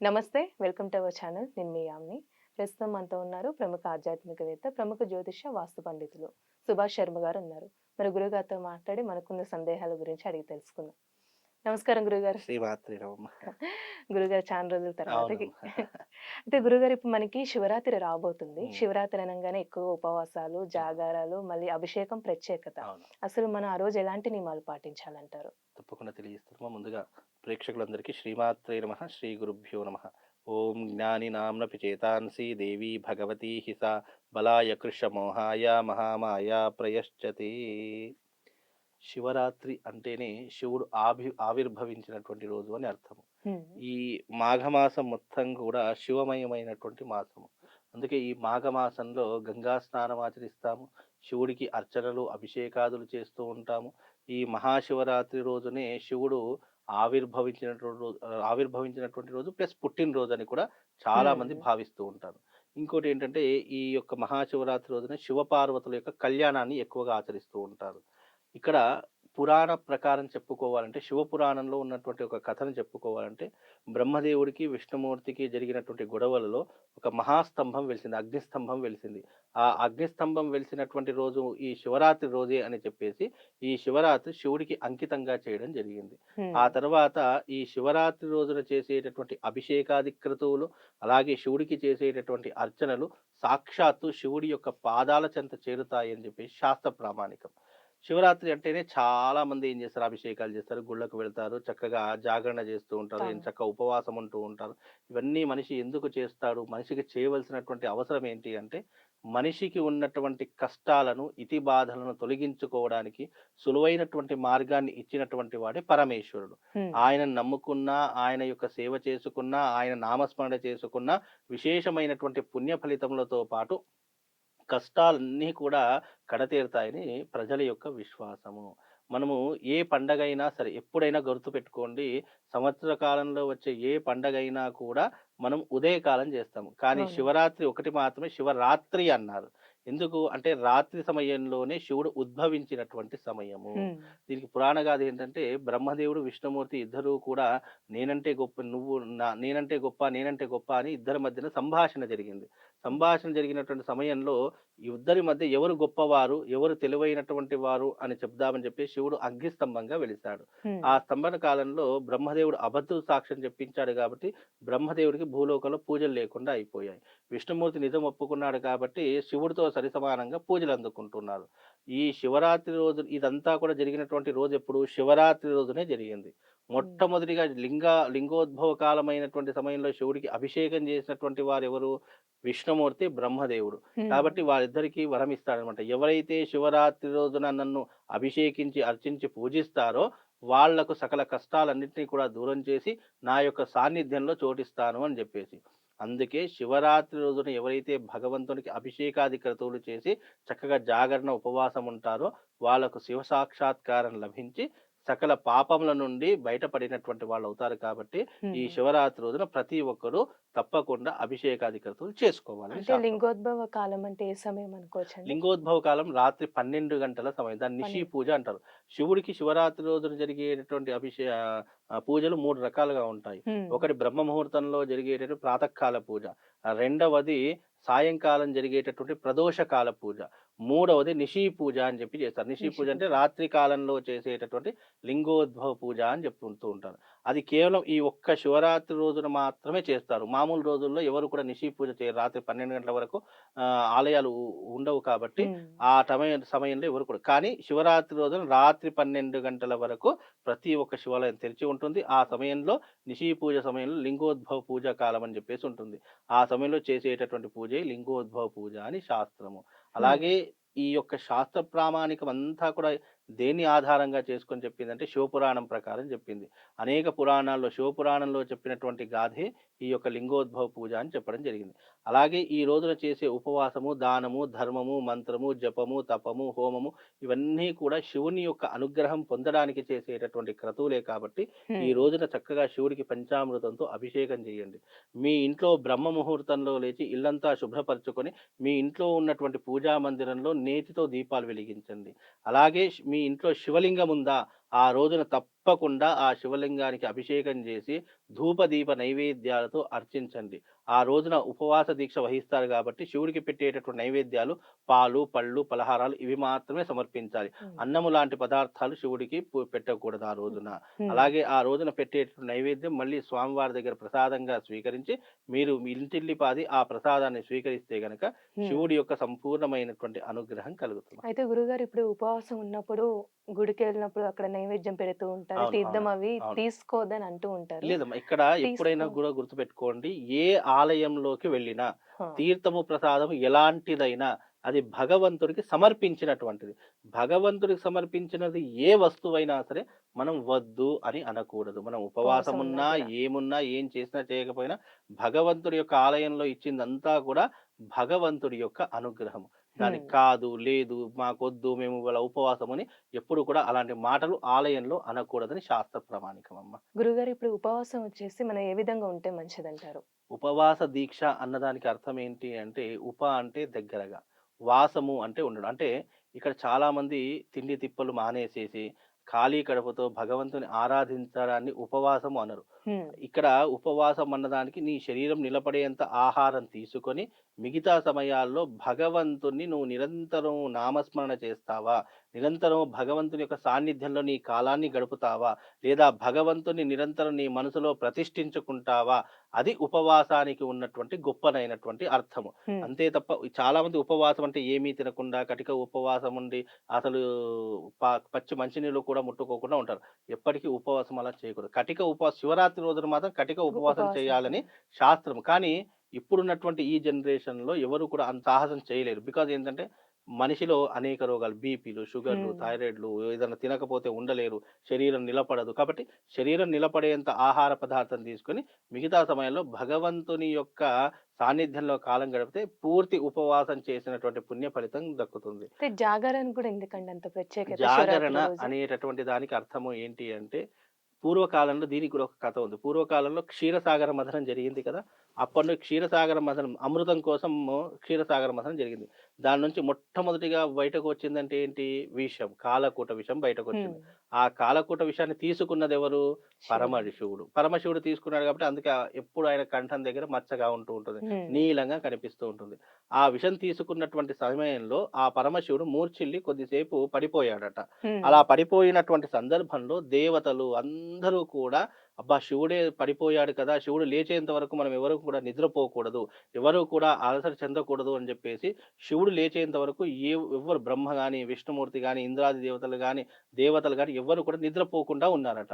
నమస్తే welcome to our channel. నేను మీ యామ్ని. ప్రస్తుతం మనతో ఉన్నారు ప్రముఖ ఆధ్యాత్మికవేత్త ప్రముఖ జ్యోతిష వాస్తు పండితులు సుభాష్ శర్మ గారు ఉన్నారు. మరి గురుగారితో మాట్లాడి మనకున్న సందేహాల గురించి అడిగి తెలుసుకుందాం. నమస్కారం గురుగారు రవమ్మ గురుగారు చాలా రోజుల తర్వాతకి. అవును. అయితే గురుగారు ఇప్పుడు మనకి శివరాత్రి రాబోతుంది. శివరాత్రి అనగానే ఎక్కువ ఉపవాసాలు జాగారాలు మళ్ళీ అభిషేకం ప్రత్యేకత. అసలు మనం ఆ రోజు ఎలాంటి నియమాలు పాటించాలంటారు? తప్పకుండా తెలియజేస్తున్నామా ముందుగా ప్రేక్షకులందరికీ శ్రీమాత్రే నమ శ్రీ గురుభ్యో నమ. ఓం జ్ఞాని నామ్నపి చేతాంసి దేవి భగవతి హిస బలాయ కృష మోహాయ మహామాయ ప్రయశ్చతి. శివరాత్రి అంటేనే శివుడు ఆభి ఆవిర్భవించినటువంటి రోజు అని అర్థం. ఈ మాఘమాసం మొత్తం కూడా శివమయమైనటువంటి మాసము. అందుకే ఈ మాఘమాసంలో గంగా స్నానం ఆచరిస్తాము శివుడికి అర్చనలు అభిషేకాదులు చేస్తూ ఉంటాము. ఈ మహాశివరాత్రి రోజునే శివుడు ఆవిర్భవించినటువంటి రోజు ఆవిర్భవించినటువంటి రోజు ప్లస్ పుట్టినరోజు అని కూడా చాలా మంది. భావిస్తూ ఉంటారు ఇంకోటి ఏంటంటే ఈ యొక్క మహాశివరాత్రి రోజున శివపార్వతుల యొక్క కళ్యాణాన్ని ఎక్కువగా ఆచరిస్తూ ఉంటారు ఇక్కడ పురాణ ప్రకారం చెప్పుకోవాలంటే శివ పురాణంలో ఉన్నటువంటి ఒక కథను చెప్పుకోవాలంటే బ్రహ్మదేవుడికి విష్ణుమూర్తికి జరిగినటువంటి గొడవలలో ఒక మహాస్తంభం వెలిసింది అగ్నిస్తంభం వెలిసింది. ఆ అగ్నిస్తంభం వెలిసినటువంటి రోజు ఈ శివరాత్రి రోజే అని చెప్పేసి ఈ శివరాత్రి శివుడికి అంకితంగా చేయడం జరిగింది. ఆ తర్వాత ఈ శివరాత్రి రోజున చేసేటటువంటి అభిషేకాది క్రతువులు అలాగే శివుడికి చేసేటటువంటి అర్చనలు సాక్షాత్తు శివుడి యొక్క పాదాల చెంత చేరుతాయి అని చెప్పేసి శాస్త్ర ప్రామాణికం. శివరాత్రి అంటేనే చాలా మంది ఏం చేస్తారు అభిషేకాలు చేస్తారు గుళ్ళకు వెళ్తారు చక్కగా జాగరణ చేస్తూ ఉంటారు ఏం. చక్కగా ఉపవాసం ఉంటూ ఉంటారు ఇవన్నీ మనిషి ఎందుకు చేస్తాడు మనిషికి చేయవలసినటువంటి అవసరం ఏంటి అంటే మనిషికి ఉన్నటువంటి కష్టాలను ఇతి బాధలను తొలగించుకోవడానికి సులువైనటువంటి మార్గాన్ని ఇచ్చినటువంటి వాడే పరమేశ్వరుడు. ఆయన నమ్ముకున్నా ఆయన యొక్క సేవ చేసుకున్నా ఆయన నామస్మరణ చేసుకున్నా విశేషమైనటువంటి పుణ్య ఫలితములతో పాటు కష్టాలన్నీ కూడా కడతేరుతాయని ప్రజల యొక్క విశ్వాసము. మనము ఏ పండగ అయినా సరే ఎప్పుడైనా గుర్తు పెట్టుకోండి సంవత్సర కాలంలో వచ్చే ఏ పండగ అయినా కూడా మనం ఉదయకాలం చేస్తాము. కానీ. శివరాత్రి ఒకటి మాత్రమే శివరాత్రి అన్నారు. ఎందుకు అంటే రాత్రి సమయంలోనే శివుడు ఉద్భవించినటువంటి సమయము. దీనికి పురాణ గాథ ఏంటంటే బ్రహ్మదేవుడు విష్ణుమూర్తి ఇద్దరు కూడా నేనంటే గొప్ప నువ్వు నా నేనంటే గొప్ప నేనంటే గొప్ప అని ఇద్దరి మధ్యన సంభాషణ జరిగింది సంభాషణ జరిగినటువంటి సమయంలో ఇద్దరి మధ్య ఎవరు గొప్పవారు ఎవరు తెలివైనటువంటి వారు అని చెప్దామని చెప్పి శివుడు అగ్నిస్తంభంగా వెలిశాడు. ఆ స్తంభన కాలంలో బ్రహ్మదేవుడు అబద్ధ సాక్ష్యం చెప్పించాడు కాబట్టి బ్రహ్మదేవుడికి భూలోకంలో పూజలు లేకుండా అయిపోయాయి విష్ణుమూర్తి నిజం ఒప్పుకున్నాడు కాబట్టి శివుడితో సరి సమానంగా పూజలు అందుకుంటున్నారు. ఈ శివరాత్రి రోజు ఇదంతా కూడా జరిగినటువంటి రోజు ఎప్పుడు? శివరాత్రి రోజునే జరిగింది. మొట్టమొదటిగా లింగ లింగోద్భవ కాలమైనటువంటి సమయంలో శివుడికి అభిషేకం చేసినటువంటి వారు ఎవరు విష్ణుమూర్తి బ్రహ్మదేవుడు. కాబట్టి వారిద్దరికి వరం ఇస్తాడనమాట ఎవరైతే శివరాత్రి రోజున నన్ను అభిషేకించి అర్చించి పూజిస్తారో వాళ్ళకు సకల కష్టాలన్నింటినీ కూడా దూరం చేసి నా యొక్క సాన్నిధ్యంలో చోటిస్తాను అని చెప్పేసి. అందుకే శివరాత్రి రోజున ఎవరైతే భగవంతునికి అభిషేకాది క్రతువులు చేసి చక్కగా జాగరణ ఉపవాసం ఉంటారో వాళ్ళకు శివ సాక్షాత్కారం లభించి సకల పాపముల నుండి బయటపడినటువంటి వాళ్ళు అవుతారు కాబట్టి ఈ. శివరాత్రి రోజున ప్రతి ఒక్కరూ తప్పకుండా అభిషేకాది క్రతువులు చేసుకోవాలి. లింగోద్భవ కాలం అంటే ఏ సమయం అనుకోవచ్చండి లింగోద్భవ కాలం రాత్రి పన్నెండు గంటల సమయం దాన్ని నిషి. పూజ అంటారు శివుడికి శివరాత్రి రోజున జరిగేటటువంటి అభిషే పూజలు మూడు రకాలుగా ఉంటాయి. ఒకటి బ్రహ్మ ముహూర్తంలో జరిగేటటువంటి ప్రాతకాల పూజ రెండవది సాయంకాలం జరిగేటటువంటి ప్రదోషకాల పూజ మూడవది నిషి పూజ అని చెప్పి చేస్తారు. నిషి పూజ అంటే. రాత్రి కాలంలో చేసేటటువంటి లింగోద్భవ పూజ అని చెప్తుంటూ ఉంటారు. అది కేవలం ఈ ఒక్క శివరాత్రి రోజున మాత్రమే చేస్తారు. మామూలు రోజుల్లో ఎవరు కూడా నిషి పూజ చేయరు రాత్రి పన్నెండు గంటల వరకు ఆలయాలు ఉండవు కాబట్టి. ఆ సమయ సమయంలో ఎవరు కూడా. కానీ శివరాత్రి రోజున రాత్రి పన్నెండు గంటల వరకు ప్రతి ఒక్క శివాలయం తెరిచి ఉంటుంది. ఆ సమయంలో నిషి పూజ సమయంలో లింగోద్భవ పూజ కాలం అని చెప్పేసి ఉంటుంది. ఆ సమయంలో చేసేటటువంటి పూజే లింగోద్భవ పూజ అని శాస్త్రము. అలాగే ఈ యొక్క శాస్త్ర ప్రామాణికం అంతా కూడా దేన్ని ఆధారంగా చేసుకొని చెప్పిందంటే శివపురాణం ప్రకారం చెప్పింది. అనేక పురాణాల్లో శివపురాణంలో చెప్పినటువంటి గాథే ఈ యొక్క లింగోద్భవ పూజ అని చెప్పడం జరిగింది. అలాగే ఈ రోజున చేసే ఉపవాసము దానము ధర్మము మంత్రము జపము తపము హోమము ఇవన్నీ కూడా శివుని యొక్క అనుగ్రహం పొందడానికి చేసేటటువంటి క్రతువులే కాబట్టి. ఈ రోజున చక్కగా శివుడికి పంచామృతంతో అభిషేకం చేయండి. మీ ఇంట్లో బ్రహ్మ ముహూర్తంలో లేచి ఇల్లంతా శుభ్రపరచుకొని మీ ఇంట్లో ఉన్నటువంటి పూజా మందిరంలో నేతితో దీపాలు వెలిగించండి. అలాగే శ్- మీ ఇంట్లో శివలింగం ఉందా? ఆ రోజున తప్ప తప్పకుండా ఆ శివలింగానికి అభిషేకం చేసి ధూపదీప నైవేద్యాలతో అర్చించండి. ఆ రోజున ఉపవాస దీక్ష వహిస్తారు కాబట్టి శివుడికి పెట్టేటటువంటి నైవేద్యాలు పాలు పళ్ళు పలహారాలు ఇవి మాత్రమే సమర్పించాలి. అన్నము లాంటి పదార్థాలు శివుడికి పెట్టకూడదు ఆ రోజున. అలాగే ఆ రోజున పెట్టేటటువంటి నైవేద్యం మళ్ళీ స్వామివారి దగ్గర ప్రసాదంగా స్వీకరించి మీరు మీ ఇంటిల్లిపాది ఆ ప్రసాదాన్ని స్వీకరిస్తే గనక. శివుడి యొక్క సంపూర్ణమైనటువంటి అనుగ్రహం కలుగుతుంది. అయితే గురుగారు ఇప్పుడు ఉపవాసం ఉన్నప్పుడు గుడికి వెళ్ళినప్పుడు అక్కడ నైవేద్యం పెడుతూ ఉంటారు. తీర్థం అవి అవును. తీసుకోవద్దని అంటూ ఉంటారు. లేదమ్మా ఇక్కడ ఎప్పుడైనా కూడా గుర్తుపెట్టుకోండి ఏ ఆలయంలోకి వెళ్ళినా తీర్థము ప్రసాదం ఎలాంటిదైనా అది భగవంతుడికి సమర్పించినటువంటిది. భగవంతుడికి సమర్పించినది ఏ వస్తువైనా సరే మనం వద్దు అని అనకూడదు. మనం ఉపవాసం ఉన్నా. ఏమున్నా ఏం చేసినా చేయకపోయినా భగవంతుడి యొక్క ఆలయంలో ఇచ్చిందంతా కూడా భగవంతుడి యొక్క అనుగ్రహం దానికి. కాదు లేదు మాకొద్దు మేము ఇవాళ ఉపవాసం అని ఎప్పుడు కూడా అలాంటి మాటలు ఆలయంలో అనకూడదని శాస్త్ర ప్రమాణికం అమ్మ గురుగారు ఇప్పుడు ఉపవాసం వచ్చేసి మనం ఏ విధంగా ఉంటే మంచిదంటారు? ఉపవాస దీక్ష అన్నదానికి అర్థం ఏంటి అంటే ఉప అంటే దగ్గరగా వాసము అంటే ఉండడం. అంటే ఇక్కడ చాలా మంది తిండి తిప్పలు మానేసేసి ఖాళీ కడుపుతో భగవంతుని ఆరాధించడాన్ని ఉపవాసము అనరు. ఇక్కడ ఉపవాసం అన్నదానికి నీ శరీరం నిలబడేంత ఆహారం తీసుకొని మిగతా సమయాల్లో భగవంతుని నువ్వు నిరంతరం నామస్మరణ చేస్తావా? నిరంతరం భగవంతుని యొక్క సాన్నిధ్యంలో నీ కాలాన్ని గడుపుతావా? లేదా భగవంతుని నిరంతరం నీ మనసులో ప్రతిష్ఠించుకుంటావా? అది ఉపవాసానికి ఉన్నటువంటి గొప్పనైనటువంటి అర్థము. అంతే తప్ప చాలా మంది ఉపవాసం అంటే ఏమీ తినకుండా కటిక ఉపవాసం ఉండి అసలు పచ్చి మంచినీళ్ళు కూడా ముట్టుకోకుండా ఉంటారు. ఎప్పటికీ ఉపవాసం అలా చేయకూడదు. కటిక ఉపవాసం శివరాత్రి రోజున మాత్రం కటిక ఉపవాసం. చేయాలని శాస్త్రం. కానీ ఇప్పుడున్నటువంటి ఈ జనరేషన్లో ఎవరు కూడా అంత సాహసం చేయలేరు బికాజ్ ఏంటంటే మనిషిలో అనేక రోగాలు బీపీలు షుగర్లు. థైరాయిడ్లు ఏదైనా తినకపోతే ఉండలేరు శరీరం నిలబడదు కాబట్టి శరీరం నిలబడేంత ఆహార పదార్థం తీసుకొని మిగతా సమయంలో భగవంతుని యొక్క సాన్నిధ్యంలో కాలం గడిపితే పూర్తి ఉపవాసం చేసినటువంటి పుణ్య ఫలితం దక్కుతుంది జాగరణ కూడా ఎందుకండి అంత ప్రత్యేకత జాగరణ రోజు? అనేటటువంటి దానికి అర్థము ఏంటి అంటే పూర్వకాలంలో దీనికి కూడా ఒక కథ ఉంది. పూర్వకాలంలో క్షీరసాగర మథనం జరిగింది కదా అప్పటి క్షీరసాగర మథనం అమృతం కోసం క్షీరసాగర మథనం జరిగింది. దాని నుంచి మొట్టమొదటిగా బయటకు వచ్చిందంటే ఏంటి? విషం కాలకూట విషం బయటకు వచ్చింది ఆ కాలకూట విషయాన్ని తీసుకున్నది ఎవరు శివుడు. పరమశివుడు పరమశివుడు తీసుకున్నాడు కాబట్టి అందుకే ఎప్పుడు ఆయన కంఠం దగ్గర మచ్చగా ఉంటూ ఉంటుంది. నీలంగా కనిపిస్తూ ఉంటుంది. ఆ విషం తీసుకున్నటువంటి సమయంలో ఆ పరమశివుడు మూర్ఛిల్లి కొద్దిసేపు పడిపోయాడట. అలా పడిపోయినటువంటి సందర్భంలో దేవతలు అందరూ కూడా అబ్బా! శివుడే పడిపోయాడు కదా! శివుడు లేచేంత వరకు మనం ఎవరు కూడా నిద్రపోకూడదు. ఎవరు కూడా అలసట చెందకూడదు అని చెప్పేసి శివుడు లేచేంత వరకు ఏ ఎవరు బ్రహ్మ గాని విష్ణుమూర్తి కానీ ఇంద్రాది దేవతలు కానీ దేవతలు కానీ ఎవరు కూడా నిద్రపోకుండా ఉన్నారట.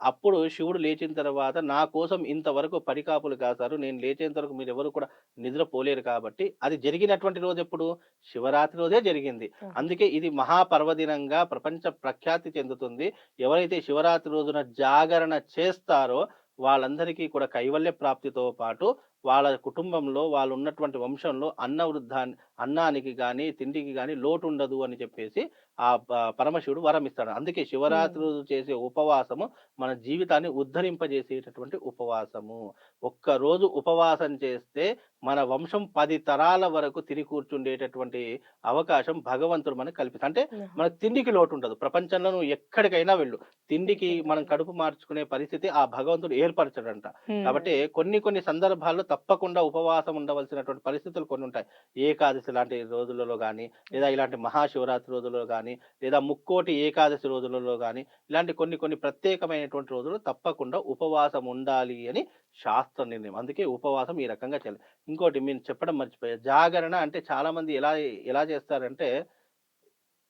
అప్పుడు శివుడు లేచిన తర్వాత నా కోసం ఇంతవరకు పరికాపులు కాశారు. నేను లేచేంత వరకు మీరు ఎవరు కూడా నిద్రపోలేరు కాబట్టి అది జరిగినటువంటి రోజు ఎప్పుడు? శివరాత్రి రోజే జరిగింది. అందుకే ఇది మహాపర్వదినంగా ప్రపంచ ప్రఖ్యాతి చెందుతుంది. ఎవరైతే శివరాత్రి రోజున జాగరణ చేస్తారో వాళ్ళందరికీ కూడా కైవల్య ప్రాప్తితో పాటు వాళ్ళ కుటుంబంలో వాళ్ళు ఉన్నటువంటి వంశంలో అన్న వృద్ధాన్ని అన్నానికి కానీ తిండికి కానీ లోటు ఉండదు అని చెప్పేసి ఆ పరమశివుడు వరం ఇస్తాడు అందుకే శివరాత్రి చేసే ఉపవాసము మన జీవితాన్ని ఉద్ధరింపజేసేటటువంటి ఉపవాసము. ఒక్క రోజు ఉపవాసం చేస్తే మన వంశం పది తరాల వరకు తిరిగి కూర్చుండేటటువంటి అవకాశం భగవంతుడు మనకు కల్పిస్తాడు అంటే. మనకు తిండికి లోటు ఉండదు ప్రపంచంలో నువ్వు ఎక్కడికైనా వెళ్ళు. తిండికి మనం కడుపు మార్చుకునే పరిస్థితి ఆ భగవంతుడు ఏర్పరచడంట. కాబట్టి కొన్ని కొన్ని సందర్భాల్లో తప్పకుండా ఉపవాసం ఉండవలసినటువంటి పరిస్థితులు కొన్ని ఉంటాయి. ఏకాదశి లాంటి రోజులలో కానీ లేదా ఇలాంటి మహాశివరాత్రి రోజులలో కానీ లేదా ముక్కోటి ఏకాదశి రోజులలో కానీ ఇలాంటి కొన్ని కొన్ని ప్రత్యేకమైనటువంటి రోజులు తప్పకుండా ఉపవాసం ఉండాలి అని శాస్త్ర నిర్ణయం. అందుకే ఉపవాసం ఈ రకంగా చేయాలి. ఇంకోటి మీరు చెప్పడం మర్చిపోయారు జాగరణ అంటే చాలా మంది ఎలా ఎలా చేస్తారంటే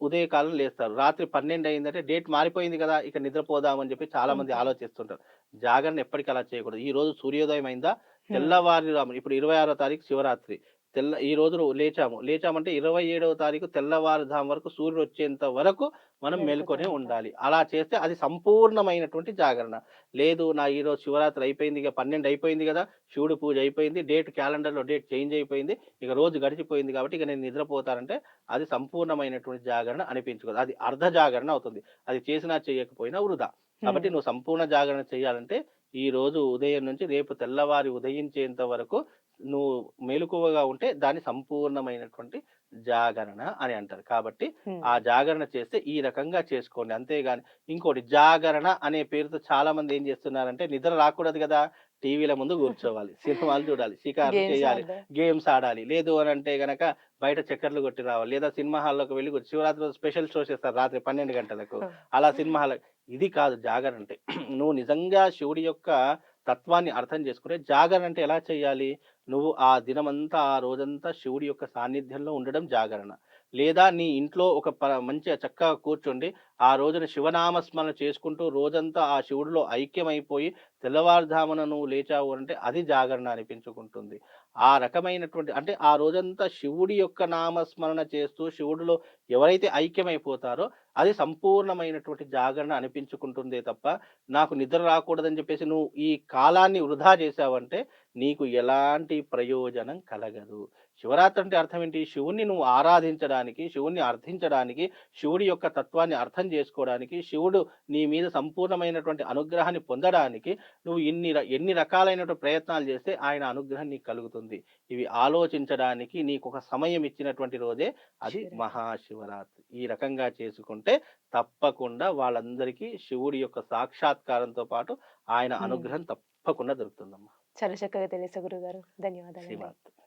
ఉదయకాలం లేస్తారు. రాత్రి పన్నెండు అయిందంటే డేట్ మారిపోయింది కదా ఇక నిద్రపోదామని చెప్పి చాలా మంది. ఆలోచిస్తుంటారు. జాగరణ ఎప్పటికీ అలా చేయకూడదు. ఈ రోజు సూర్యోదయం అయిందా తెల్లవారి ఇప్పుడు ఇరవై ఆరో తారీఖు శివరాత్రి. తెల్ల ఈ రోజు లేచాము. లేచామంటే ఇరవై ఏడవ తారీఖు తెల్లవారుజాము వరకు సూర్యుడు వచ్చేంత వరకు మనం మేల్కొనే. ఉండాలి. అలా చేస్తే అది సంపూర్ణమైనటువంటి జాగరణ. లేదు నా ఈ రోజు శివరాత్రి అయిపోయింది ఇక పన్నెండు అయిపోయింది కదా శివుడు పూజ అయిపోయింది డేట్ క్యాలెండర్లో డేట్ చేంజ్ అయిపోయింది ఇక రోజు గడిచిపోయింది కాబట్టి ఇక నేను నిద్రపోతానంటే అది సంపూర్ణమైనటువంటి జాగరణ అనిపించుకోదు. అది అర్ధ జాగరణ అవుతుంది. అది చేసినా చేయకపోయినా వృధా. కాబట్టి నువ్వు సంపూర్ణ జాగరణ చేయాలంటే ఈ రోజు ఉదయం నుంచి రేపు తెల్లవారి ఉదయించేంత వరకు నువ్వు మెలకువగా ఉంటే దాన్ని సంపూర్ణమైనటువంటి జాగరణ అని అంటారు. కాబట్టి ఆ జాగరణ చేస్తే ఈ రకంగా చేసుకోండి. అంతేగాని ఇంకోటి జాగరణ అనే పేరుతో చాలా మంది ఏం చేస్తున్నారంటే నిద్ర రాకూడదు కదా. టీవీల ముందు కూర్చోవాలి సినిమాలు చూడాలి games చేయాలి. గేమ్స్ ఆడాలి. లేదు అని అంటే గనక బయట చక్కర్లు కొట్టి రావాలి. లేదా సినిమా హాల్లోకి వెళ్ళి శివరాత్రి రోజు స్పెషల్ షో చేస్తారు రాత్రి పన్నెండు గంటలకు. అలా సినిమా హాల్ ఇది కాదు జాగరణ అంటే నువ్వు నిజంగా శివుడి యొక్క తత్వాన్ని అర్థం చేసుకుంటే జాగరణ అంటే ఎలా చేయాలి? నువ్వు ఆ దినమంతా ఆ రోజంతా శివుడి యొక్క సాన్నిధ్యంలో ఉండడం జాగరణ. లేదా నీ ఇంట్లో ఒక ప- మంచిగా చక్కగా కూర్చుండి ఆ రోజున శివనామస్మరణ చేసుకుంటూ రోజంతా ఆ శివుడిలో ఐక్యమైపోయి తెల్లవారుజామున నువ్వు లేచావు అంటే అది జాగరణ అనిపించుకుంటుంది. ఆ రకమైనటువంటి అంటే ఆ రోజంతా శివుడి యొక్క నామస్మరణ చేస్తూ శివుడిలో ఎవరైతే ఐక్యమైపోతారో అది సంపూర్ణమైనటువంటి జాగరణ అనిపించుకుంటుందే తప్ప నాకు నిద్ర రాకూడదని చెప్పేసి నువ్వు ఈ కాలాన్ని వృధా చేసావంటే నీకు ఎలాంటి ప్రయోజనం కలగదు. శివరాత్రి అంటే అర్థం ఏంటి? శివుణ్ణి నువ్వు ఆరాధించడానికి శివుణ్ణి అర్థించడానికి శివుడి యొక్క తత్వాన్ని అర్థం చేసుకోవడానికి శివుడు నీ మీద సంపూర్ణమైనటువంటి అనుగ్రహాన్ని పొందడానికి నువ్వు ఇన్ని ఎన్ని రకాలైనటువంటి ప్రయత్నాలు చేస్తే ఆయన అనుగ్రహం నీకు కలుగుతుంది. ఇవి ఆలోచించడానికి నీకు ఒక సమయం ఇచ్చినటువంటి రోజే అది శివరాత్రి. మహాశివరాత్రి. ఈ రకంగా చేసుకుంటే తప్పకుండా వాళ్ళందరికీ శివుడి యొక్క సాక్షాత్కారంతో పాటు ఆయన. అనుగ్రహం తప్పకుండా దొరుకుతుందమ్మా. చాలా చక్కగా తెలిసే గురుగారు. ధన్యవాదాలు